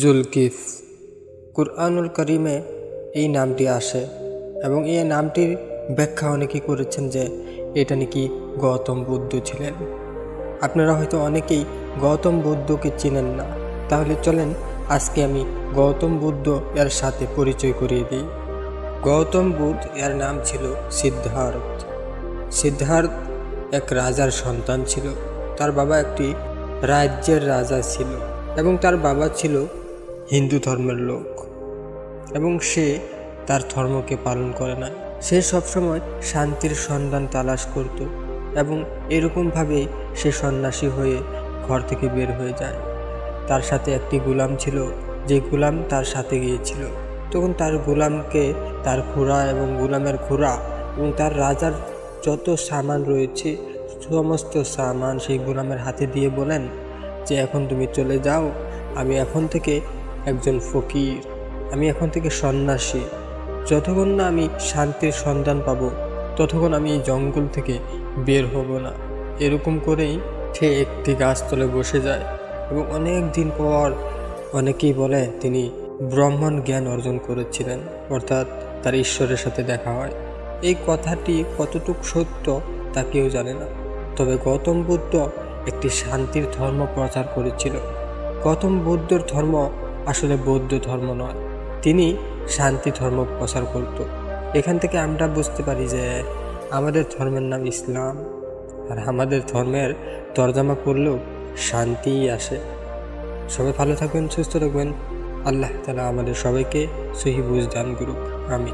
জুলকিফ। কুরআনুল করিমে এই নামটি আসে এবং এই নামটির ব্যাখ্যা অনেকেই করেছেন যে এটা নাকি গৌতম বুদ্ধ ছিলেন। আপনারা হয়তো অনেকেই গৌতম বুদ্ধকে চিনেন না। তাহলে চলেন আজকে আমি গৌতম বুদ্ধ এর সাথে পরিচয় করিয়ে দিই। গৌতম বুদ্ধ এর নাম ছিল সিদ্ধার্থ। সিদ্ধার্থ এক রাজার সন্তান ছিল। তার বাবা একটি রাজ্যের রাজা ছিল এবং তার বাবা ছিল হিন্দু ধর্মের লোক। এবং সে তার ধর্মকে পালন করে না। সে সবসময় শান্তির সন্ধান তালাশ করত এবং এরকমভাবেই সে সন্ন্যাসী হয়ে ঘর থেকে বের হয়ে যায়। তার সাথে একটি গোলাম ছিল, যে গোলাম তার সাথে গিয়েছিল। তখন তার গোলামকে তার ঘোড়া এবং গোলামের ঘোড়া এবং তার রাজার যত সামান রয়েছে, সমস্ত সামান সেই গোলামের হাতে দিয়ে বলেন যে, এখন তুমি চলে যাও, আমি এখন থেকে একজন ফকির। আমি এখন থেকে সন্ন্যাসী। যতক্ষণ না আমি শান্তির সন্ধান পাবো, ততক্ষণ আমি এই জঙ্গল থেকে বের হব না। এরকম করেই সে একটি গাছতলে বসে যায় এবং অনেক দিন পর অনেকেই বলে তিনি ব্রহ্মণ জ্ঞান অর্জন করেছিলেন, অর্থাৎ তার ঈশ্বরের সাথে দেখা হয়। এই কথাটি কতটুকু সত্য তা কেউ জানে না। তবে গৌতম বুদ্ধ একটি শান্তির ধর্ম প্রচার করেছিল। গৌতম বুদ্ধর ধর্ম আসলে বৌদ্ধ ধর্ম নয়। তিনি শান্তি ধর্ম প্রচার করত। এখান থেকে আমরা বুঝতে পারি যে আমাদের ধর্মের নাম ইসলাম। আর আমাদের ধর্মের তরজামা করলেও শান্তিই আসে। সবাই ভালো থাকবেন, সুস্থ থাকবেন। আল্লাহ তালা আমাদের সবাইকে সহি বুঝ দান করুক। আমি